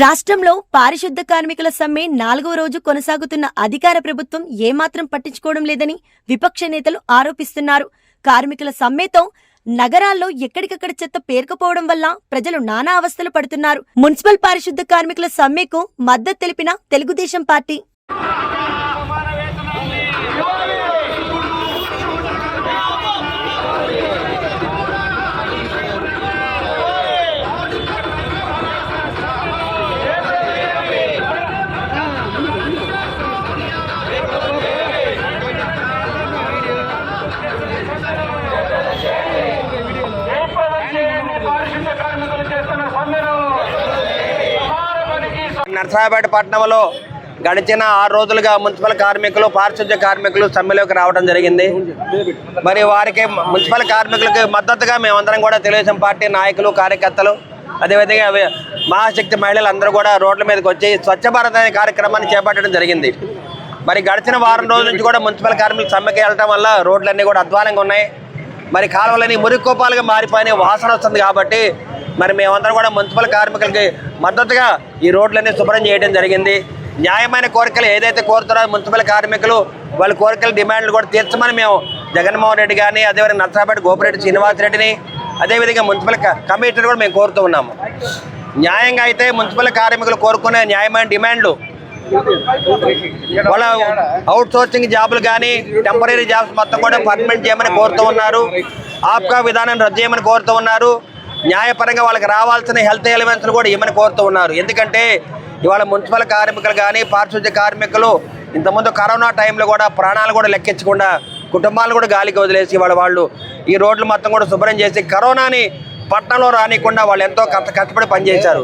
రాష్ట్రంలో పారిశుద్ధ కార్మికుల సమ్మె నాలుగవ రోజు కొనసాగుతున్న అధికార ప్రభుత్వం ఏమాత్రం పట్టించుకోవడం లేదని విపక్ష నేతలు ఆరోపిస్తున్నారు. కార్మికుల సమ్మెతో నగరాల్లో ఎక్కడికక్కడ చెత్త పేరుకుపోవడం వల్ల ప్రజలు నానా అవస్థలు పడుతున్నారు. మున్సిపల్ పారిశుద్ధ కార్మికుల సమ్మెకు మద్దతు తెలిపిన తెలుగుదేశం పార్టీ. సమారపనికి పట్టణంలో గడిచిన ఆరు రోజులుగా మున్సిపల్ కార్మికులు పారిశుద్ధ్య కార్మికులు సమ్మెలోకి రావడం జరిగింది. మరి వారికి మున్సిపల్ కార్మికులకి మద్దతుగా మేమందరం కూడా తెలుగుదేశం పార్టీ నాయకులు కార్యకర్తలు అదేవిధంగా మహాశక్తి మహిళలు అందరూ కూడా రోడ్ల మీదకి వచ్చి స్వచ్ఛ భారత్ అనే కార్యక్రమాన్ని చేపట్టడం జరిగింది. మరి గడిచిన వారం రోజుల నుంచి కూడా మున్సిపల్ కార్మికులు సమ్మెకి వెళ్ళడం వల్ల రోడ్లన్నీ కూడా అధ్వానంగా ఉన్నాయి. మరి కాలువలని మురికోపాలుగా మారిపోయిన వాసన వస్తుంది కాబట్టి మరి మేమందరం కూడా మున్సిపల్ కార్మికులకి మద్దతుగా ఈ రోడ్లన్నీ శుభ్రం చేయడం జరిగింది. న్యాయమైన కోరికలు ఏదైతే కోరుతున్నారో మున్సిపల్ కార్మికులు వాళ్ళ కోరికల డిమాండ్లు కూడా తీర్చమని మేము జగన్మోహన్ రెడ్డి గారిని అదేవిధంగా నర్సరాపేట గోపిరెడ్డి శ్రీనివాస్ రెడ్డిని అదేవిధంగా మున్సిపల్ కమిటీని కమిషనర్ కూడా మేము కోరుతూ ఉన్నాము. న్యాయంగా అయితే మున్సిపల్ కార్మికులు కోరుకునే న్యాయమైన డిమాండ్లు వాళ్ళ అవుట్ సోర్సింగ్ జాబులు కానీ టెంపరీ జాబ్స్ మొత్తం కూడా పర్మనెంట్ చేయమని కోరుతూ ఉన్నారు. ఆప్కా విధానం రద్దు చేయమని కోరుతూ ఉన్నారు. న్యాయపరంగా వాళ్ళకి రావాల్సిన హెల్త్ ఎలిమెంట్స్ కూడా ఇవ్వమని కోరుతూ ఉన్నారు. ఎందుకంటే ఇవాళ మున్సిపల్ కార్మికులు కానీ పారిశుద్ధ్య కార్మికులు ఇంతకుముందు కరోనా టైంలో కూడా ప్రాణాలు కూడా లెక్కించకుండా కుటుంబాలు కూడా గాలికి వదిలేసి వాళ్ళ వాళ్ళు ఈ రోడ్లు మొత్తం కూడా శుభ్రం చేసి కరోనాని పట్టణంలో రానికుండా వాళ్ళు ఎంతో కష్ట కష్టపడి పనిచేశారు.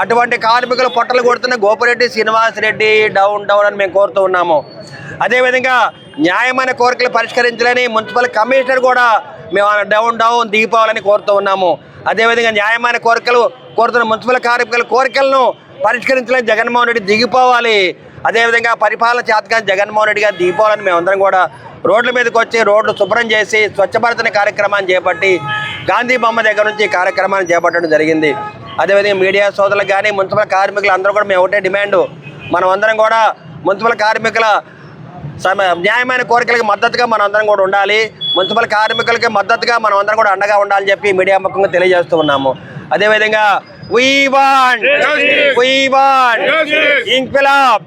అటువంటి కార్మికులు పొట్టలు కొడుతున్న గోపిరెడ్డి శ్రీనివాస్ రెడ్డి డౌన్ డౌన్ అని మేము కోరుతూ ఉన్నాము. అదేవిధంగా న్యాయమైన కోరికలు పరిష్కరించాలని మున్సిపల్ కమిషనర్ కూడా మేము ఆయన డౌన్ డౌన్ దిగిపోవాలని కోరుతూ ఉన్నాము. అదేవిధంగా న్యాయమైన కోరికలు కోరుతున్న మున్సిపల్ కార్మికుల కోరికలను పరిష్కరించాలని జగన్మోహన్ రెడ్డి దిగిపోవాలి. అదేవిధంగా పరిపాలన చేతగా జగన్మోహన్ రెడ్డి గారు దిగిపోవాలని మేమందరం కూడా రోడ్ల మీదకి వచ్చి రోడ్లు శుభ్రం చేసి స్వచ్ఛ భారత్ కార్యక్రమాన్ని చేపట్టి గాంధీ బొమ్మ దగ్గర నుంచి కార్యక్రమాన్ని చేపట్టడం జరిగింది. అదేవిధంగా మీడియా సోదరులకు కానీ మున్సిపల్ కార్మికులు అందరూ కూడా మేము ఒకటే డిమాండ్. మనం అందరం కూడా మున్సిపల్ కార్మికుల న్యాయమైన కోరికలకు మద్దతుగా మనం అందరం కూడా ఉండాలి. మున్సిపల్ కార్మికులకి మద్దతుగా మనం అందరం కూడా అండగా ఉండాలని చెప్పి మీడియా ముఖంగా తెలియజేస్తూ ఉన్నాము. అదేవిధంగా we want we want Inquilab